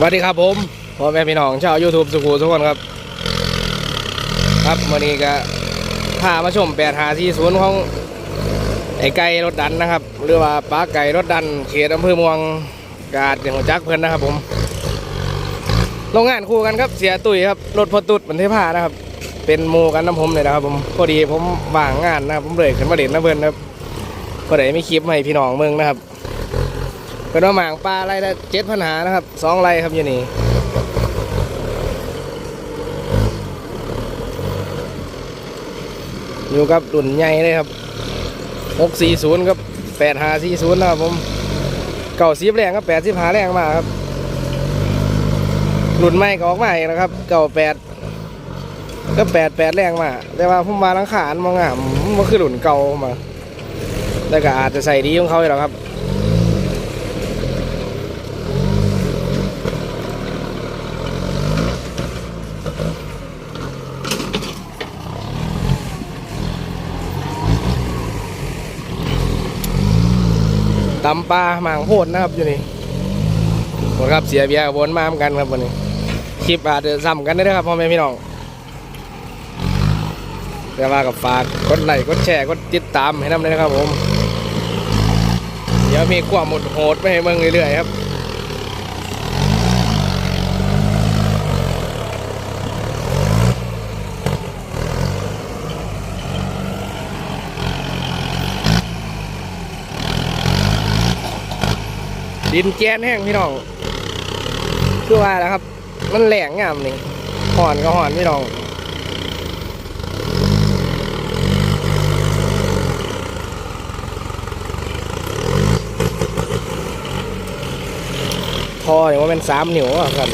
สวัสดีครับผมพ่อแม่พี่น้องชาว YouTube สุขุทุกคนครับ ครับวันนี้ก็พามาชม8หาที่ศูนย์ของไอ้ไก่รถดันนะครับ หรือว่าป้าไก่รถดันเขตอำเภอเมืองกาดอย่างหัวจักเพื่อนนะครับผมโรงงานคู่กันครับเสียตุ้ยครับรถพอตุดบันเทพานะครับ เป็นหมูกันน้ำผมเลยนะครับ ผมพอดีผมว่างงานนะครับ ผมเลยขึ้นมาเด่นนะเพื่อนครับพอดีมีคลิปให้พี่น้องเมืองนะครับ เป็นว่าหมางปลาไรละเจ็ดพันหานะครับสองไรครับอยู่นี่อยู่กับดุนใหญ่เลยครับหกสี่ศูนย์กับแปดหาสี่ศูนย์นะครับผมเก่าสิบแรงกับแปดสิบหาแรงมากครับรุ่นใหม่ก็ออกมาอีกนะครับ เก่าแปดก็แปดแปดแรงมาแต่ว่าผมมาลังขานมองงามมันคือรุ่นเก่ามาแต่ก็อาจจะใส่ดีของเขาอยู่หรอกครับ ตำปลาหมางโพดนะครับอยู่นี่หมดครับเสียเบียร์วนมาเหมือนกันครับวันนี้คลิปอาจจะซ้ำกันได้ครับพ่อแม่พี่น้องแต่ว่ากับฝากกดไลค์กดแชร์กดติดตามให้นำเลยนะครับผม เดี๋ยวมีความหมดโหดไปให้เมืองเรื่อยๆครับ ดินแกนแห้งพี่น้องคือว่าแล้วครับ มันแหลงงามนี่ห่อนก็ห่อนพี่น้องพอเนี่ยว่าเป็นสามนิ้วอะครับ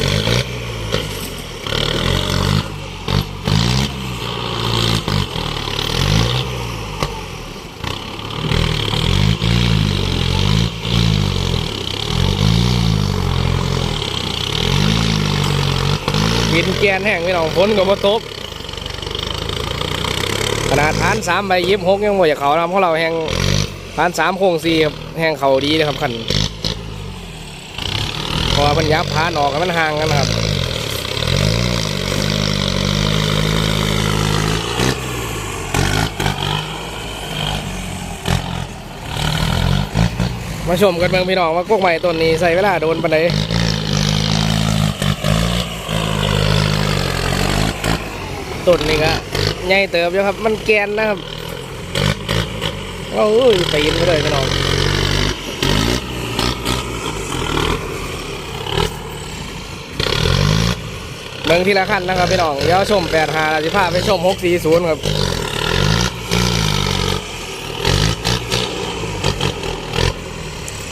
กนแห้งพี่น้องฝนก็มาตกขนาดทานสามใบยิบหกยังบ่อยากเขานะเพราะเราแห้งทานสามโค้งสี่ครับแห้งเขาดีเลยครับคันพอมันยับพานออกกันมันห่างกันนะครับมาชมกันเมืองพี่น้องว่ากกใหม่ต้นนี้ใส่เวลาโดนปันได ต้นนี้ก็ใหญ่เติบอยู่ครับ มันแกนนะครับโอ้ยตีนไปเลยพี่น้องเมืองทีละขั้นนะครับพี่น้องเดี๋ยวชมแปดหาสิพาพไปชมหกสี่ศูนย์ครับ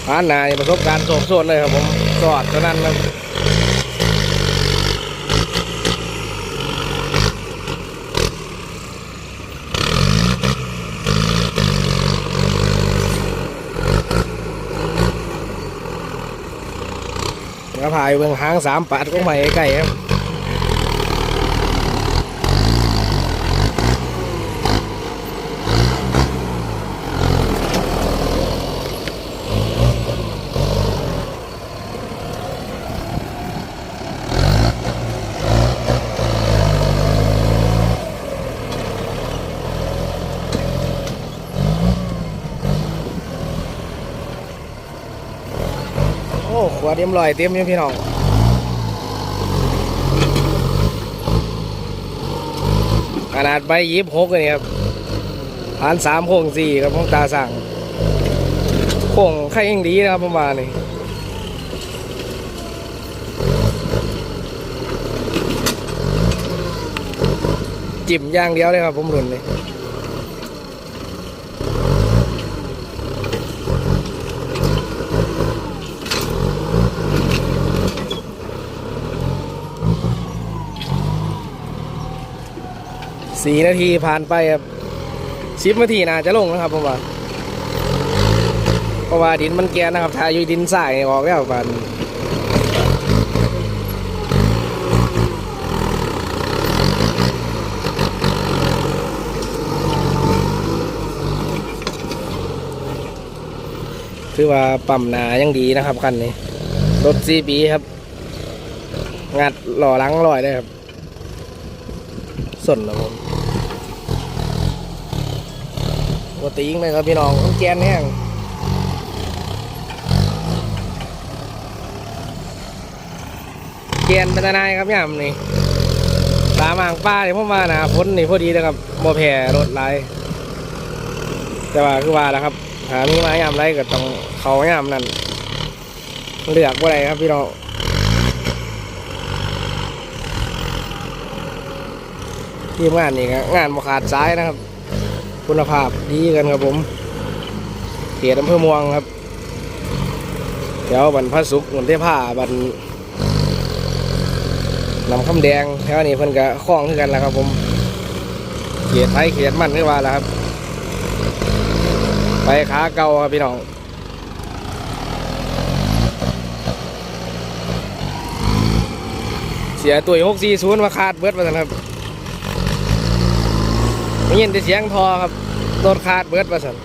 ผ่านนานี่ประสบการณ์โศกโซนเลยครับผมสอดเท่านั้นครับ กระพายเบืองหางสามปัดก็ไม่ใกล้ครับ เต็มลอยเต็มอยู่พี่น้องขนาดใบยิบหกเลยครับผ่านสามโค้งสี่ครับพวกตาสั่งโค้งไข่ยังดีนะครับประมาณนี้จิ้มย่างเดียวเลยครับผมรุ่นเลย สี่นาทีผ่านไปครับสิบนาทีน่าจะลงนะครับผมว่าเพราะว่าดินมันแกนนะครับถ้าอยู่ดินทรายออกแล้วปันถือว่าปั๊มหนายังดีนะครับคันนี้ รถซีบีครับ งัดหล่อหลังลอยได้ครับส่วนนะผม ปกติยิงเลยครับพี่น้องต้องแกนแห้งแกนเป็นนายครับย่ำนี่ตามางป้าเนี่ยผมมาหนาพ้นนี่พอดีนะครับบ่แผ่รถไหลแต่ว่าคือว่าแล้วครับ หามีมาย่ามไรก็ต้องเขายามนั่นเลือกว่าไรครับพี่น้องทีมงานนี่ก็งานบขาดสายนะครับ คุณภาพดีกันครับผมเขตอำเภอเมวงครับแถวบันพระสุกเหมือนเทผ้าบันนำคำแดงแถวนี้เพิ่นก็คล้องคือกันแล้วครับผมเขียดไทยเขียดมันคือว่าแล้วครับ ไปขาเก่าครับพี่น้องเสียตัวหกสี่ศูนย์มาขาดเบิดมาสันครับ ไม่ยินแต่เสียงทอครับโดนขาดเบิดมาสัน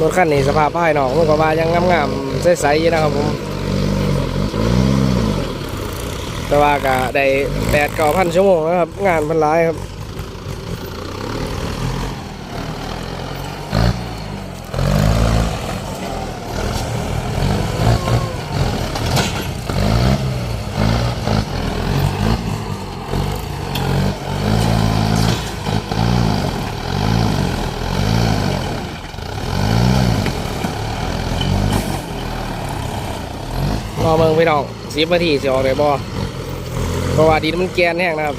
รถคันนี้สภาพภายนอกมันก็ว่ายังงามๆใสๆอยู่นะครับผม แต่ว่าก็ได้แปดเก้าพันชั่วโมงนะครับ งานพันหลายครับรอเมืองพี่น้องสิบนาทีสิออกได้บ่ เพราะว่าดินมันแกนแห้งนะครับ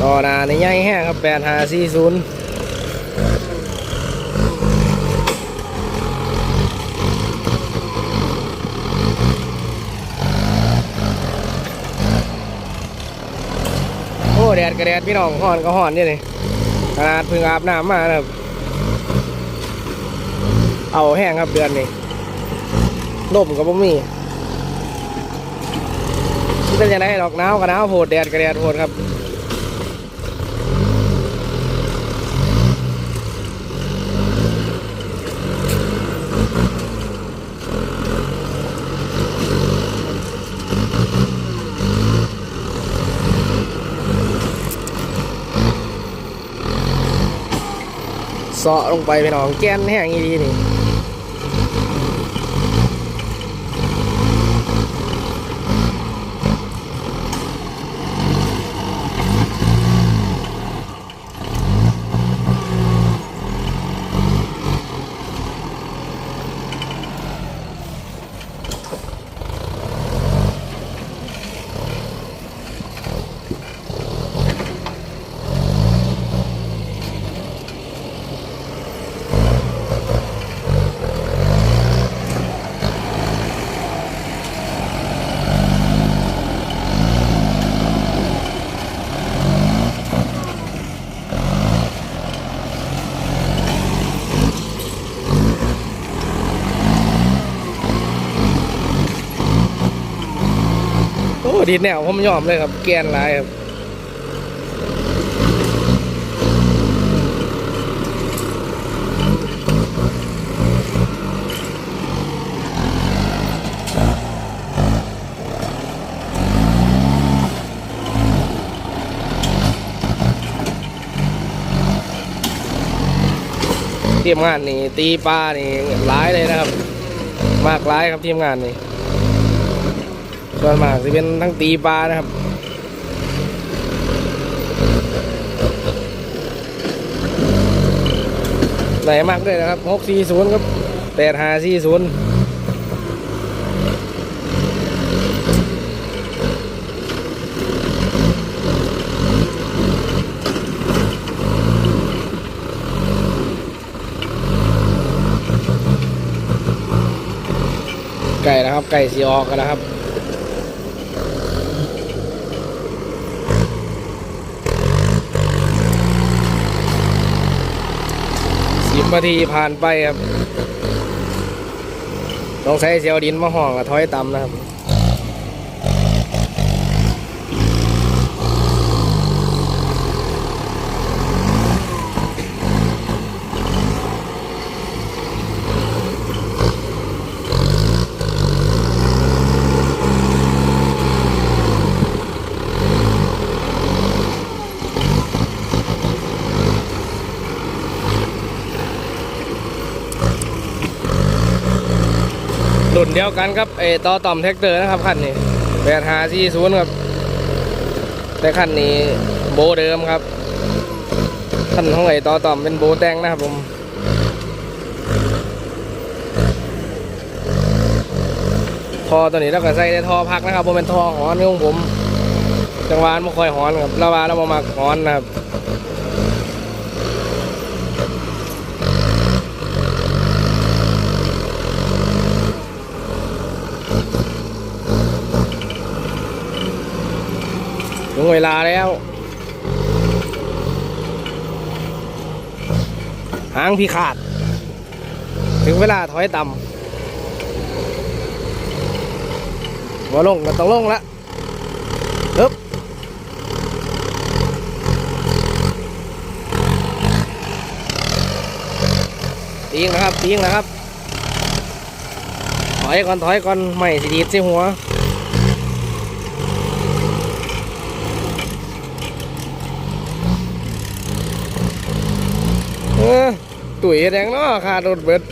รอหนาในใหญ่แห้งครับแปดหาสี่ศูนย์ โอ้แดด กระแดดพี่น้องห่อนก็ห่อนนี่เลยขนาดเพิ่งอาบน้ำมาครับ เอาแห้งครับเดือนนี้ลมก็บ่มีที่เป็นยังไงหรอกหนาวก็หนาวโหดแดดกระแดดโหดครับ เสาะลงไปพี่น้องแกนแห้งอีดีนี่ ดีแนวผมยอมเลยครับ แกนลายครับทีมงานนี่ตีปลานี่หลายเลยนะครับ มากหลายครับทีมงานนี่ ส่วนมากจะเป็นทั้งตีปลานะครับใหญ่มากเลยนะครับ 640 ครับ 8540ไก่นะครับ ไก่สีออกกันนะครับ บนาทีผ่านไปครับ ต้องใช้เสียวดินมาห่องกับถอยต่ำนะครับ เดียวกันครับไอ้ต่อต่อมแท็กเตอร์นะครับคันนี้แปดหาสี่ศูนย์ครับ แต่คันนี้โบเดิมครับคันของไอ้ต่อต่อมเป็นโบแต่งนะครับผมท่อตัวนี้เราก็ใส่ในท่อพักนะครับผมเป็นท่อหอนของผม จังหวะไม่ค่อยหอนครับระวาเรามามักหอนนะครับ ถึงเวลาแล้วหางพี่ขาด ถึงเวลาถอยต่ำว่าลงก็ต้องลงละฮึบตีงนะครับตีงนะครับ ถอยก่อนถอยก่อนไม่สิดีดสิหัว เออ ตุ๋ยแดงเนาะขารถเบิด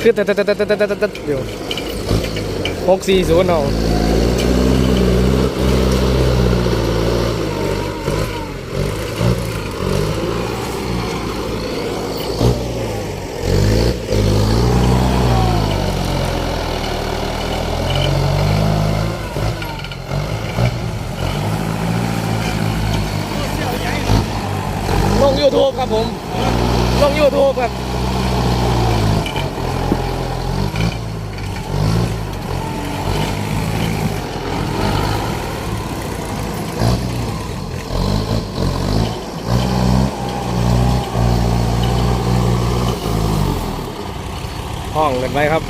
คือตัดตัดตัดตัดตัดตัดตัดอยู่หกสี่ศูนย์เอาลงยูทูบครับผม ลงยูทูบครับห้องกันไปครับ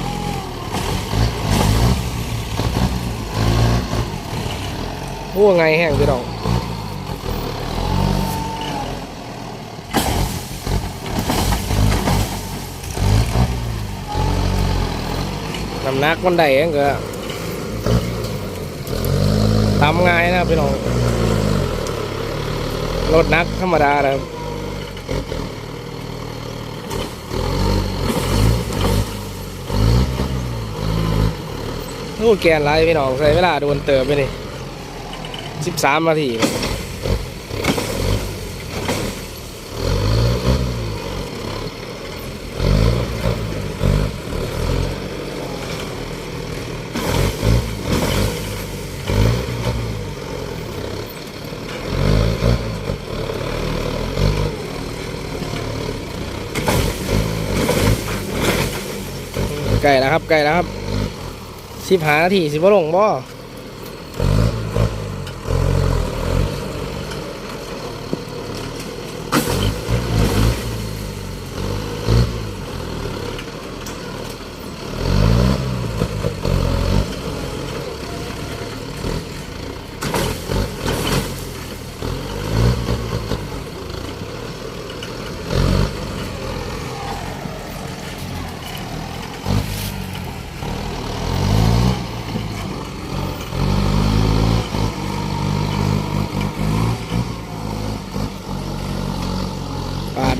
โอ้ไงแห้งพี่น้อง นักมันได้เองก็ทำง่ายนะพี่น้องรถนักธรรมดาครับโอ้แกนไรพี่น้องใส่เวลาโดนเติมไปนี่สิบสามนาที ใกล้แล้วครับใกล้แล้วครับสิบหานาทีสิบลงบ่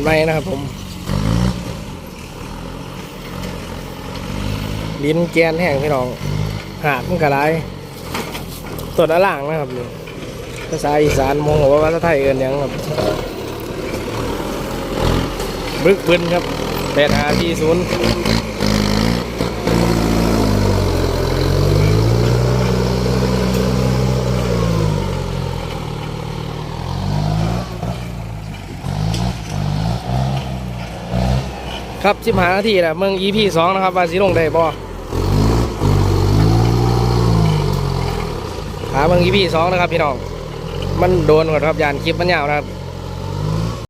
ไม่นะครับผม ลิ้นแกนแห้งพี่น้อง หากมันกระไรตัวด้านล่างนะครับภาษาอีสานมองว่าภาษาไทยเอินยังครับบึกบึนครับแปดหาที่ศูนย์ ครับสิมหานาทีแหละเมืองอีพีสองนะครับว่าสีลงได้บ่หาเมืองอีพีสองนะครับพี่น้อง มันโดนก่อนครับยานคลิปมันยาวนะครับ